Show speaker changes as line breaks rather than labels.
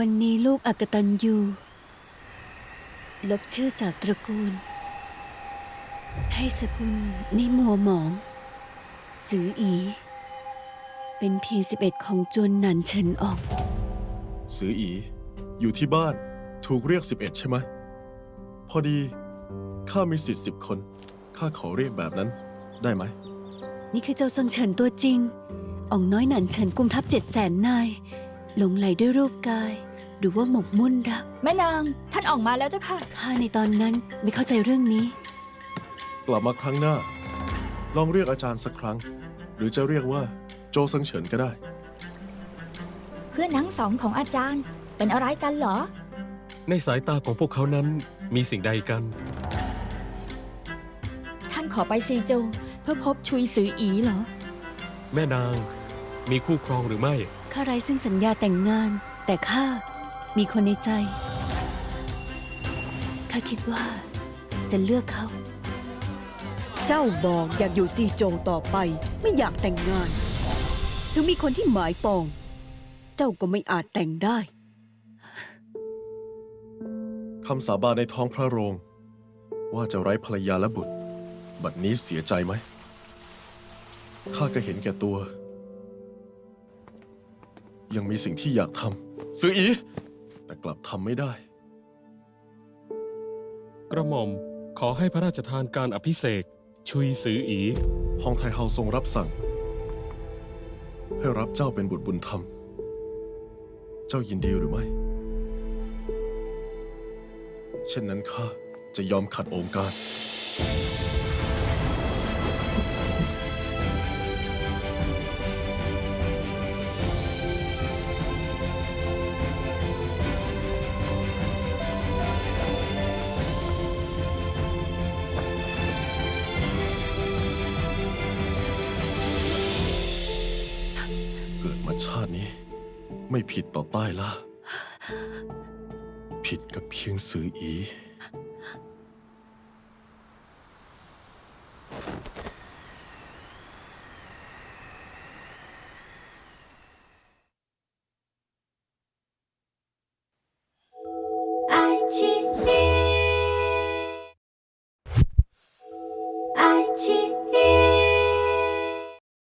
วันนี้ลูกอักตันยูลบชื่อจากตระกูล ให้สกุลไม่มัวหมอง สืออี เป็นเพียงสิบเอ็ดของจวนหนันเฉินออก
สืออี อยู่ที่บ้านถูกเรียก11ใช่ไหมพอดีข้ามีสิทธิ์สิบคนข้าขอเรียกแบบนั้นได้ไหม
นี่คือเจ้าเซิงเฉินตัวจริง อ่องน้อยหนันเฉินกุมทัพเจ็ดแสนนาย หลงไหลด้วยรูปกาย หรือว่าหมกมุ่นรัก
แม่นาง ท่านออกมาแล้วเจ้าค่ะ
ข้าในตอนนั้นไม่เข้าใจเรื่องนี้
กลับมาครั้งหน้า ลองเรียกอาจารย์สักครั้ง หรือจะเรียกว่าโจเซิงเฉินก็ได้
เพื่อนทั้งสองของอาจารย์ เป็นอะไรกันเหรอ
ในสายตาของพวกเขานั้นมีสิ่งใดกัน
ท่านขอไปซีโจวเพื่อพบชุยสืออีเหรอ
แม่นาง มีคู่ครองหรือไม่
ข้าไร้ซึ่งสัญญาแต่งงาน แต่ข้ามีคนในใจ ข้าคิดว่าจะเลือกเขา
เจ้าบอกอยากอยู่ซีโจวต่อไป ไม่อยากแต่งงาน ถึงมีคนที่หมายปอง เจ้าก็ไม่อาจแต่งได้
คำสาบานในท้องพระโรง ว่าจะไร้ภรรยาและบุตร บัดนี้เสียใจไหม ข้าก็เห็นแก่ตัว ยังมีสิ่งที่อยากทำซื้ออีแต่กลับทำไม่ได้
กระหม่อมขอให้พระราชทานการอภิเษกชุยสืออี
ฮองไทเฮาทรงรับสั่ง ให้รับเจ้าเป็นบุตรบุญธรรม เจ้ายินดีหรือไม่ เช่นนั้นข้าจะยอมขัดองค์การ ดมาชาตินี้ ไม่ผิดต่อใต้ละ ผิดกับเพียงสืออี